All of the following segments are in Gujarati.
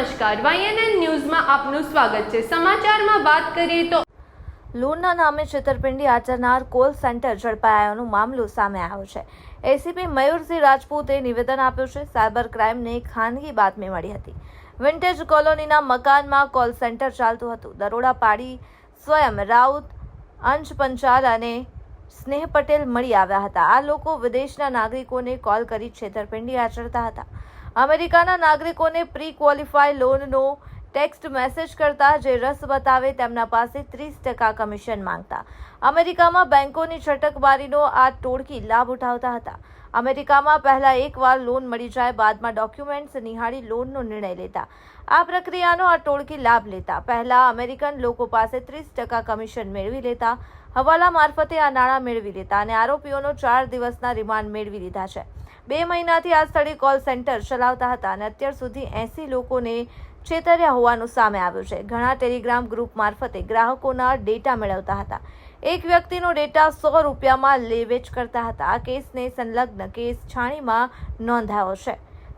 નમસ્કાર. વાયએનએન ન્યૂઝમાં આપનું સ્વાગત છે. સમાચારમાં વાત કરીએ તો લોનના નામે છેતરપિંડી આચરનાર કોલ સેન્ટર ઝડપાયાનો મામલો સામે આવ્યો છે. એસીપી મયુરસિંહ રાજપૂતે નિવેદન આપ્યું છે. સાયબર ક્રાઇમને ખાનગી બાતમી મળી હતી. વિન્ટેજ કોલોનીના મકાનમાં કોલ સેન્ટર ચાલતું હતું. દરોડા પાડી સ્વયં રાઉત અંશ પંચાલ અને સ્નેહ પટેલ મળી આવ્યા હતા. આ લોકો વિદેશના નાગરિકોને કોલ કરી છેતરપિંડી આચરતા હતા. અમેરિકાના નાગરિકોને પ્રી ક્વોલિફાય લોનનો ટેક્સ્ટ મેસેજ કરતા જે રસ બતાવે તેમના પાસે ત્રીસ ટકા કમિશન માંગતા. અમેરિકામાં બેન્કોની છટકબારીનો આ ટોળકી લાભ ઉઠાવતા હતા. અમેરિકામાં પહેલા એકવાર લોન મળી જાય બાદમાં ડોક્યુમેન્ટ્સ નિહાળી લોનનો નિર્ણય લેતા. આ પ્રક્રિયાનો આ ટોળકી લાભ લેતા. પહેલા અમેરિકન લોકો પાસે ત્રીસ ટકા કમિશન મેળવી લેતા. હવાલા મારફતે આ નાણાં મેળવી લેતા અને આરોપીઓનો ચાર દિવસના રિમાન્ડ મેળવી લીધા છે. બે મહિનાથી આ સ્થળે કોલ સેન્ટર ચલાવતા હતા અને અત્યાર સુધી એસી લોકોને છેતર્યા હોવાનું સામે આવ્યું છે. ઘણા ટેલિગ્રામ ગ્રુપ મારફતે ગ્રાહકોના ડેટા મેળવતા હતા. એક વ્યક્તિનો ડેટા સો રૂપિયામાં લેવેચ કરતા હતા. આ કેસને સંલગ્ન કેસ છાણીમાં નોંધાયો છે.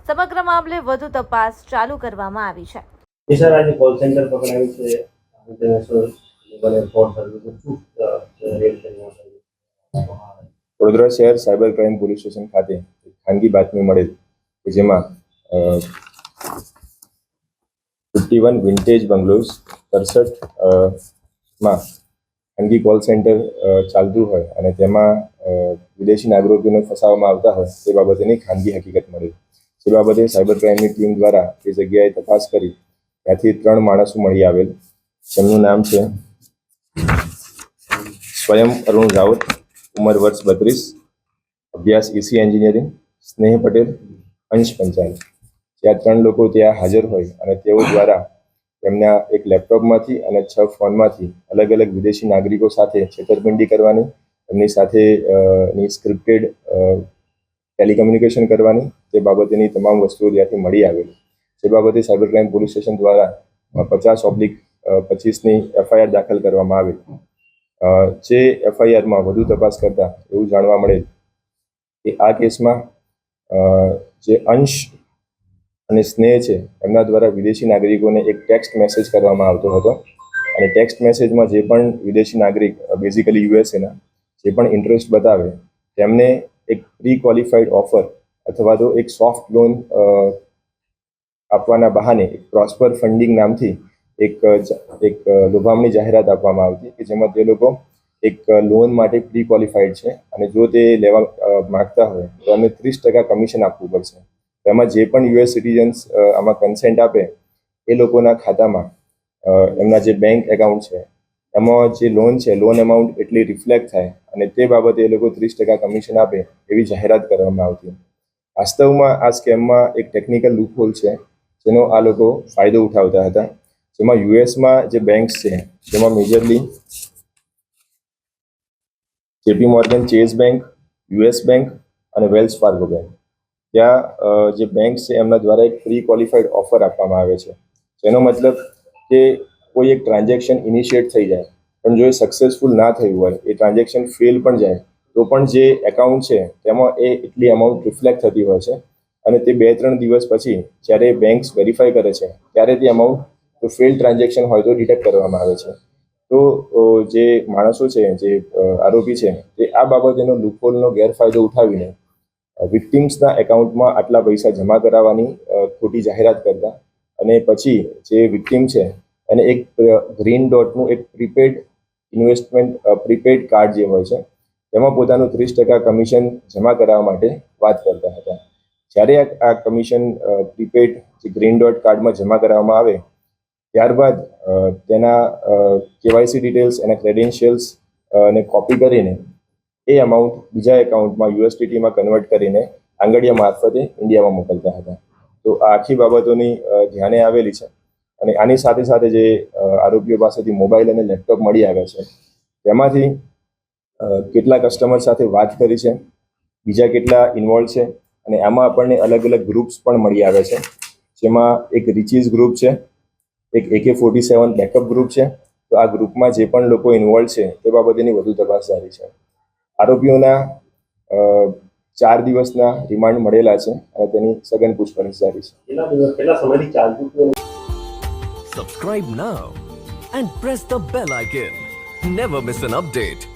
સમગ્ર મામલે વધુ તપાસ ચાલુ કરવામાં આવી છે. સર આજે કોલ સેન્ટર પકડાયું છે. વડોદરા શહેર સાયબર ક્રાઇમ પોલીસ સ્ટેશન ખાતે ખાનગી બાતમી મળેલ જેમાં ફિફ્ટી વન વિન્ટેજ બંગલોઝ સડસઠમાં ખાનગી કોલ સેન્ટર ચાલતું હોય અને તેમાં વિદેશી નાગરિકોને ફસાવવામાં આવતા હોય તે બાબતેની ખાનગી હકીકત મળેલ જે બાબતે સાયબર ક્રાઇમની ટીમ દ્વારા તે જગ્યાએ તપાસ કરી ત્યાંથી ત્રણ માણસો મળી આવેલ. તેમનું નામ છે સ્વયં અરુણ રાવત, ઉંમર વર્ષ બત્રીસ, અભ્યાસ ઈસી એન્જિનિયરિંગ સ્નેહ પટેલ, અંશ પંચાલ. જે આ ત્રણ લોકો ત્યાં હાજર હોય અને તેઓ દ્વારા તેમના એક લેપટોપમાંથી અને છ ફોનમાંથી અલગ અલગ વિદેશી નાગરિકો સાથે છેતરપિંડી કરવાની, એમની સાથે ની સ્ક્રિપ્ટેડ ટેલિકમ્યુનિકેશન કરવાની તે બાબતેની તમામ વસ્તુઓ ત્યાંથી મળી આવેલી. જે બાબતે સાયબર ક્રાઇમ પોલીસ સ્ટેશન દ્વારા પચાસ ઓબ્લિક પચીસની એફઆઈઆર દાખલ કરવામાં આવેલ. જે એફઆઈઆરમાં વધુ તપાસ કરતા એવું જાણવા મળેલ કે આ કેસમાં જે અંશ અને સ્નેહ છે, એમના દ્વારા વિદેશી નાગરિકોને એક ટેક્સ્ટ મેસેજ કરવામાં આવતો હતો. અને ટેક્સ્ટ મેસેજમાં જે પણ વિદેશી નાગરિક બેઝિકલી યુએસએના જે પણ ઇન્ટરેસ્ટ બતાવે, તેમને એક પ્રી ક્વોલિફાઈડ ઓફર અથવા તો એક સોફ્ટ લોન આપવાના બહાને એક પ્રોસ્પર ફંડિંગ નામથી એક એક લોભામણી જાહેરાત આપવામાં આવતી કે જેમાં તે લોકો એક લોન માટે પ્રી ક્વોલિફાઈડ છે અને જો તે લેવા માગતા હોય, તો એમને ત્રીસ ટકા કમિશન આપવું પડશે. એમાં જે પણ યુએસ સિટીઝન્સ આમાં કન્સેન્ટ આપે, એ લોકોના ખાતામાં એમના જે બેંક એકાઉન્ટ છે, એમાં જે લોન છે લોન એમાઉન્ટ એટલી રિફ્લેક્ટ થાય અને તે બાબતે એ લોકો ત્રીસ ટકા કમિશન આપે એવી જાહેરાત કરવામાં આવતી વાસ્તવમાં આ સ્કેમમાં એક ટેકનિકલ લૂપહોલ છે, જેનો આ લોકો ફાયદો ઉઠાવતા હતા. જેમાં યુએસમાં જે બેંક્સ છે તેમાં majorly JP Morgan Chase bank, US bank અને વેલ્સ ફાર્ગો બેંક. ત્યાં જે બેંક છે, એમના દ્વારા એક પ્રી ક્વોલિફાઈડ ઓફર આપવામાં આવે છે. જેનો મતલબ કે કોઈ એક ટ્રાન્ઝેક્શન ઇનિશિએટ થઈ જાય, પણ જો એ સક્સેસફુલ ના થયું હોય, એ ટ્રાન્ઝેક્શન ફેલ પણ જાય, તો પણ જે એકાઉન્ટ છે, તેમાં એ એટલી અમાઉન્ટ રિફ્લેક્ટ થતી હોય છે. અને તે બે ત્રણ દિવસ પછી, જ્યારે બેંક્સ વેરીફાઈ કરે છે, ત્યારે તે અમાઉન્ટ ફેલ ટ્રાન્ઝેક્શન હોય તો ડિટેક્ટ કરવામાં આવે છે. તો જે માણસો છે, જે આરોપી છે, તે આ બાબતેનો લૂપહોલનો ગેરફાયદો ઉઠાવીને વિક્ટિમ્સના એકાઉન્ટમાં આટલા પૈસા જમા કરાવવાની ખોટી જાહેરાત કરતા અને પછી જે વિક્ટિમ છે, એને એક ગ્રીન ડોટનું એક પ્રીપેડ ઇન્વેસ્ટમેન્ટ પ્રીપેડ કાર્ડ જે હોય છે, તેમાં પોતાનું ત્રીસ ટકા કમિશન જમા કરાવવા માટે વાત કરતા હતા. જ્યારે આ- કમિશન પ્રીપેડ જે ગ્રીન ડોટ કાર્ડમાં જમા કરાવવામાં આવે, ત્યારબાદ તેના કેવાયસી ડિટેલ્સ, એના ક્રેડેન્શિયલ્સ ને કોપી કરીને એ અમાઉન્ટ બીજા એકાઉન્ટમાં યુએસડીટીમાં કન્વર્ટ કરીને આંગડિયા મારફતે ઇન્ડિયામાં મોકલતા હતા. તો આ આખી બાબતોની ધ્યાને આવેલી છે. અને આની સાથે સાથે જે આરોપીઓ પાસેથી મોબાઈલ અને લેપટોપ મળી આવ્યા છે. તેમાંથી કેટલા કસ્ટમર સાથે વાત કરી છે, બીજા કેટલા ઇન્વોલ્વ છે, અને આમાં આપણને અલગ અલગ ગ્રુપ્સ પણ મળી આવ્યા છે. જેમાં એક રિચીઝ ગ્રુપ છે એક એકે ફોર્ટી સેવન બેકઅપ ગ્રુપ છે. તો આ ગ્રુપમાં જે પણ લોકો ઇન્વોલ્વ છે તે બાબતેની વધુ તપાસ જારી છે. આરોપીઓના ચાર દિવસના રિમાન્ડ મળેલા છે અને તેની સઘન પૂછપરછ જારી છે. Subscribe now and press the bell icon never miss an the